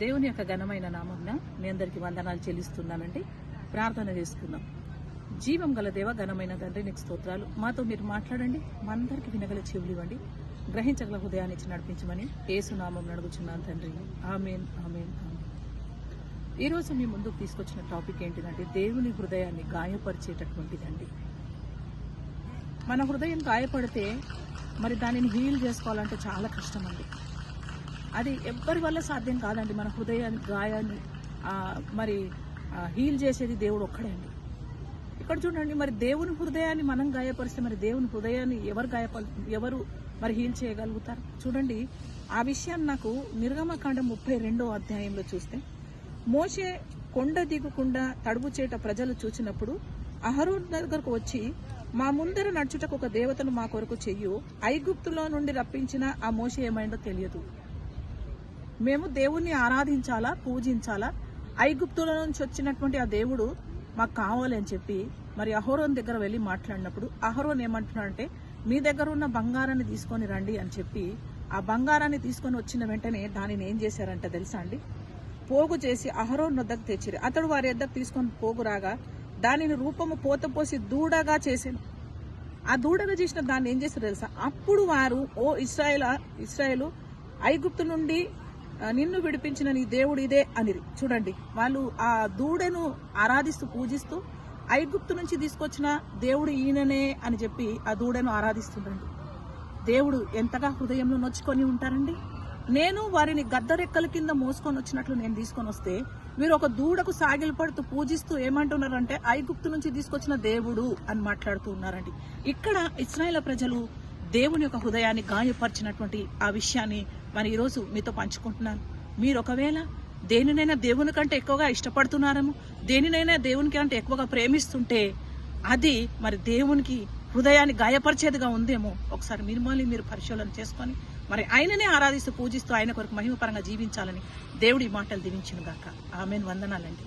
దేవుని యొక్క ఘనమైన నామంన మీ అందరికీ వందనాలు చెల్లిస్తున్నానండి. ప్రార్థన చేసుకుందాం. జీవం గల దేవ ఘనమైన తండ్రి నీకు స్తోత్రాలు. మాతో మీరు మాట్లాడండి. మా అందరికీ వినగల చెవులు ఇవ్వండి. గ్రహించగల హృదయాన్ని ఇచ్చి నడిపించమని ఏసునామం నడుగుచున్నాను తండ్రి. ఆమెన్ ఆమెన్ ఈరోజు మీ ముందుకు తీసుకొచ్చిన టాపిక్ ఏంటిదంటే దేవుని హృదయాన్ని గాయపరిచేటటువంటిదండి. మన హృదయం గాయపడితే మరి దానిని హీల్ చేసుకోవాలంటే చాలా కష్టం అండి అది ఎవ్వరి వల్ల సాధ్యం కాదండి. మన హృదయాన్ని గాయాన్ని మరి హీల్ చేసేది దేవుడు ఒక్కడే అండి. ఇక్కడ చూడండి మరి దేవుని హృదయాన్ని మనం గాయపరిస్తే మరి దేవుని హృదయాన్ని ఎవరు గాయప ఎవరు మరి హీల్ చేయగలుగుతారు? చూడండి ఆ విషయాన్ని నాకు నిర్గమకాండ ముప్పై రెండో అధ్యాయంలో చూస్తే మోషే కొండ దిగకుండా తడుపు చేట ప్రజలు చూసినప్పుడు అహరోన్ దగ్గరకు వచ్చి మా ముందర నడుచుటకు ఒక దేవతను మా కొరకు చెయ్యు. ఐగుప్తులో నుండి రప్పించిన ఆ మోస ఏమైందో తెలియదు. మేము దేవుణ్ణి ఆరాధించాలా పూజించాలా? ఐగుప్తుల నుంచి వచ్చినటువంటి ఆ దేవుడు మాకు కావాలి అని చెప్పి మరి అహోరోన్ దగ్గర వెళ్ళి మాట్లాడినప్పుడు అహరోన్ ఏమంటున్నాడంటే మీ దగ్గర ఉన్న బంగారాన్ని తీసుకొని రండి అని చెప్పి ఆ బంగారాన్ని తీసుకొని వచ్చిన వెంటనే దానిని ఏం చేశారంట తెలుసా అండి? పోగు చేసి అహరోన్ వద్దకు తెచ్చిరు. అతడు వారి వద్దకు తీసుకొని పోగు రాగా దానిని రూపము పోత పోసి దూడగా చేసాను ఆ దూడగా చేసిన దాన్ని ఏం చేశారు తెలుసా? అప్పుడు వారు ఓ ఇస్రాయల్ ఇస్రాయేలు ఐగుప్తు నుండి నిన్ను విడిపించిన నీ దేవుడు ఇదే అనిరి. చూడండి వాళ్ళు ఆ దూడను ఆరాధిస్తూ పూజిస్తూ ఐగుప్తు నుంచి తీసుకొచ్చిన దేవుడు ఈయననే అని చెప్పి ఆ దూడను ఆరాధిస్తుండండి. దేవుడు ఎంతగా హృదయంలో నొచ్చుకొని ఉంటారండి? నేను వారిని గద్దరెక్కల కింద మోసుకొని వచ్చినట్లు నేను తీసుకొని వస్తే మీరు ఒక దూడకు సాగిలపడుతూ పూజిస్తూ ఏమంటున్నారంటే ఐగుప్తు నుంచి తీసుకొచ్చిన దేవుడు అని మాట్లాడుతూ ఉన్నారండి. ఇక్కడ ఇస్రాయేల్ ప్రజలు దేవుని యొక్క హృదయాన్ని గాయపరిచినటువంటి ఆ విషయాన్ని మరి ఈరోజు మీతో పంచుకుంటున్నాను. మీరు ఒకవేళ దేనినైనా దేవుని కంటే ఎక్కువగా ఇష్టపడుతున్నారేమో దేనినైనా దేవుని కంటే ఎక్కువగా ప్రేమిస్తుంటే అది మరి దేవునికి హృదయాన్ని గాయపరిచేదిగా ఉందేమో ఒకసారి మీరు మళ్ళీ మీరు పరిశీలన చేసుకొని మరి ఆయననే ఆరాధిస్తూ పూజిస్తూ ఆయన కొరకు మహిమపరంగా జీవించాలని దేవుడి మాటలు దీవించిన గాక ఆమెను. వందనాలండి.